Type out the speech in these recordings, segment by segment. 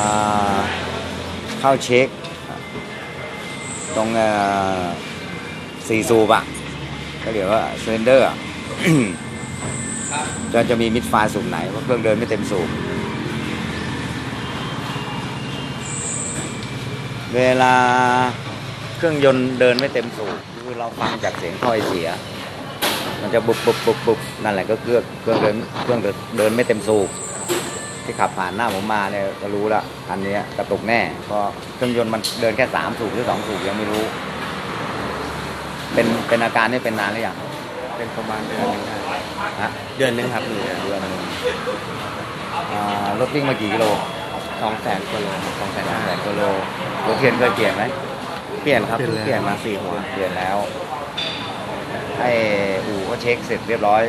อ่าเข้าเช็ค ตรงเอ่อสี่สูบอะก็เดี๋ยวว่าเซนเดอร์จะจะมีมิดไฟล์สูบไหนเพราะเครื่องเดินไม่เต็มสูบเวลาเครื่องยนต์เดินไม่เต็มสูบคือเราฟังจากเสียงถ้อยเสีย มันจะบุบบุบบุบบุบนั่นแหละก็เครื่องเครื่องเดินเครื่องเดินเดินไม่เต็มสูบ ที่ขับผ่านหน้าผมมาเนี่ยก็รู้ละคันนี้กระตุกแน่เพราะเครื่องยนต์มันเดินแค่สามสูบหรือสองสูบยังไม่รู้ เป็นเป็นอาการนี่เป็นนานหรือยังเป็นประมาณเดือนหนึงได้ฮะเดือนหนึงครับหนึ่งเดือนหนึงอ่ารถวิ่งมากี่กิโลสองแสนกว่าโลสองแสนสองห้าแสนกิโลรถเทียนเคยเปลี่ยนไหมเปลี่ยนครับเพิ่งเปลี่ยนมาสี่หัวเปลี่ยนแล้วให้อู่เขาเช็คเสร็จเรียบร้อย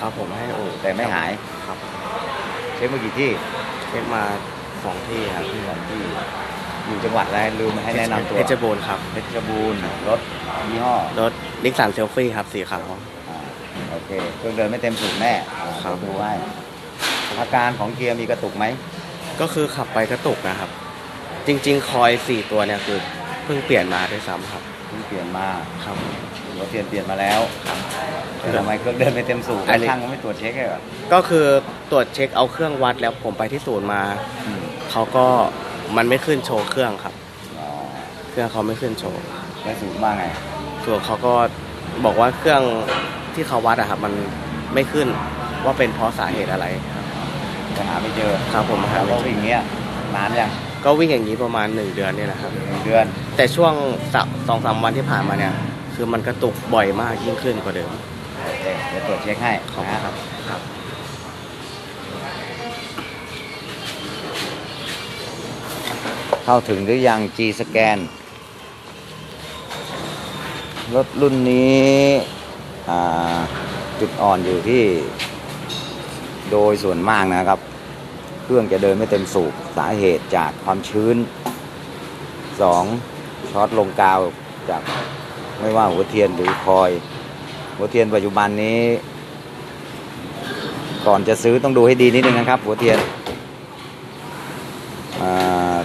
ครับผมให้โอ้แต่ไม่หายครับเช็คเมื่อกี่ที่เช็คมาสองที่ครับสองที่อยู่จังหวัดอะไรลืมให้แนะนำตัวเพชรบูรณ์ครับเพชรบูรณ์รถยี่ห้อรถนิสสันเซลฟี่ครับสีขาวอ่าโอเคเครื่องเดินไม่เต็มสูบแน่อ่าครับดูไว้อาการของเกียร์มีกระตุกไหมก็คือขับไปกระตุกนะครับ จริง ๆ คอยสี่ตัวเนี่ยคือเพิ่งเปลี่ยนมาด้วยซ้ำครับเพิ่งเปลี่ยนมาครับ รถเทียนเปลี่ยนมาแล้วครับแต่ทำไมเครื่องเดินไม่เต็มสูบอันนี้ ช่างก็ไม่ตรวจเช็คเลยเหรอก็คือตรวจเช็คเอาเครื่องวัดแล้วผมไปที่ศูนย์มาอืมเขาก็มันไม่ขึ้นโชว์เครื่องครับ อ๋อเครื่องเขาไม่ขึ้นโชว์แล้วสูบมาไงส่วนเขาก็บอกว่าเครื่องที่เขาวัดอะครับมันไม่ขึ้นว่าเป็นเพราะสาเหตุอะไรครับจะหาไม่เจอครับผมหาแล้วไม่ก็เจวิ่งอเงี้ยนานยังก็วิ่งอย่างนี้ประมาณหนึ่งเดือนเนี่ยนะครับ หนึ่งเดือนแต่ช่วงสักสองสามวันที่ผ่านมาเนี่ย คือมันกระตุกบ่อยมากยิ่งขึ้นกว่าเดิมโอเคเดี๋ยวตรวจเช็คให้ขอบคุณนะครับ ครับ เข้าถึงหรือยัง G สแกนรถรุ่นนี้อ่าจุดอ่อนอยู่ที่ โดยส่วนมากนะครับ เครื่องจะเดินไม่เต็มสูบสาเหตุจากความชื้น 2. ช็อตลงกาวจาก ไม่ว่าหัวเทียนหรือคอย หัวเทียนปัจจุบันนี้ ก่อนจะซื้อต้องดูให้ดีนิดนึงนะครับ หัวเทียน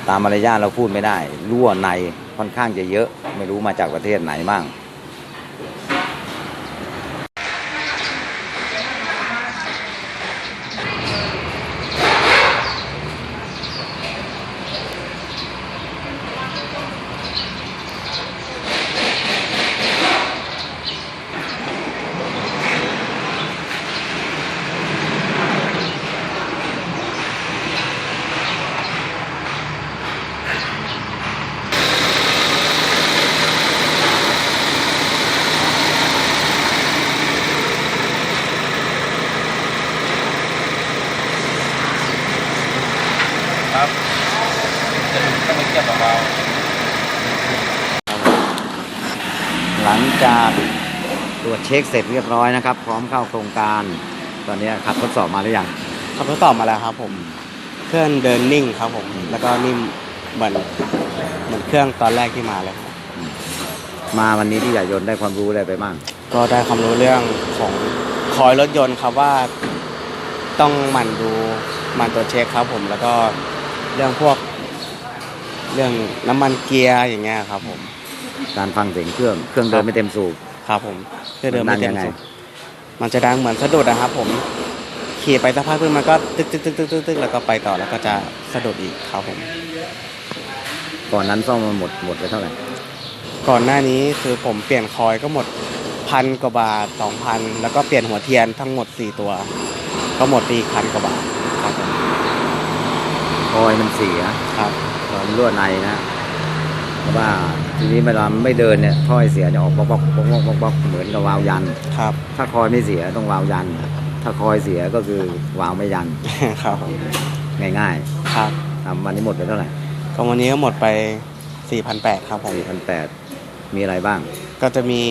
ตามมารยาทเราพูดไม่ได้รั่วในค่อนข้างจะเยอะ ไม่รู้มาจากประเทศไหนบ้าง ครับจะต้องมีเกียบเบาหลังจากตรวจเช็คเสร็จเรียบร้อยนะครับ พร้อมเข้าโครงการ ตอนนี้ขับทดสอบมาหรือยังขับทดสอบมาแล้วครับผมเครื่องเดินนิ่งครับผม แล้วก็นิ่มเหมือนเหมือนเครื่องตอนแรกที่มาเลยครับมาวันนี้ที่ใหญ่ยนต์ได้ความรู้อะไรไปบ้างก็ได้ความรู้เรื่องของคอยรถยนต์ครับว่าต้องหมั่นดูหมั่นตรวจเช็คครับผมแล้วก็ เรื่องพวกเรื่องน้ำมันเกียร์อย่างเงี้ยครับ ผมการฟังเสียงเครื่องเครื่องเดินไม่เต็มสูบ ครับผมเครื่องเดิมไม่เต็มมันดังยังไงสุดมันจะดังเหมือนสะดุดนะครับ ผมขี่ไปสักพักนึงมันก็ตึกตึกตึกตึกตึกตึกแล้วก็ไปต่อแล้วก็จะสะดุดอีกครับผม ก่อนนั้นซ่อมมาหมดหมดไปเท่าไหร่ก่อนหน้านี้คือผมเปลี่ยนคอยก็หมดพันกว่าบาทสองพันแล้วก็เปลี่ยนหัวเทียนทั้งหมดสี่ตัว ก็หมดไปอีกพันกว่าบาทครับผม คอยมันเสียครับตอนรั่วในนะเพราะว่าทีนี้เวลามันไม่เดินเนี่ยถ้อยเสียจะออกบล็อกบล็อกบล็อกบล็อกบล็อกบล็อกเหมือนกับวาล์วยัน ครับ ถ้าคอยไม่เสียต้องวาล์วยัน ถ้าคอยเสียก็คือวาล์วไม่ยัน ครับผมง่ายครับๆทำวันนี้หมดไปเท่าไหร่ก็วันนี้ก็หมดไป 4,800ครับผม สี่พันแปดมีอะไรบ้าง ก็จะมี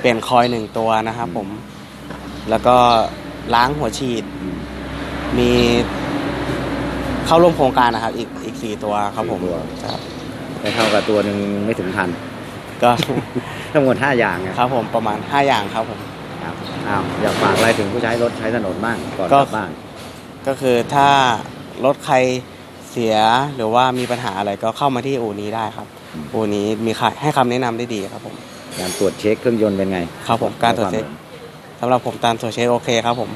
เปลี่ยนคอยหนึ่งตัวนะครับผม แล้วก็ล้างหัวฉีด มี เข้าร่วมโครงการนะครับ อีกอีกสี่ตัวครับผมสี่ตัว ครับได้เท่ากับตัวหนึ่งไม่ถึงพันก็ ทั้งหมดห้าอย่างไงครับผมประมาณ 5 อย่างครับผม ครับอ้าวอยากฝากอะไรถึงผู้ใช้รถใช้ถนนบ้างก่อนก็กลับบ้านก็คือถ้ารถใครเสียหรือว่ามีปัญหาอะไรก็เข้ามาที่อู่นี้ได้ครับอืมอู่นี้มีค่ะให้คำแนะนำได้ดีครับผม การตรวจเช็คเครื่องยนต์เป็นไงครับผมการตรวจเช็ค สำหรับผมตามโซเชียลโอเคครับผม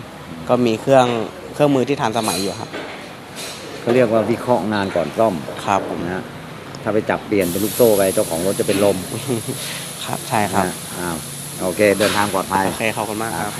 ก็มีเครื่องเครื่องมือที่ทันสมัยอยู่ครับ เขาเรียกว่าวิเคราะห์งานก่อนซ่อมครับผมนะฮะถ้าไปจับเปลี่ยนเป็นลูกโซ่ไปเจ้าของรถจะเป็นลมครับใช่ครับนะอ้าวโอเค เดินทางปลอดภัย โอเคขอบคุณมากครับ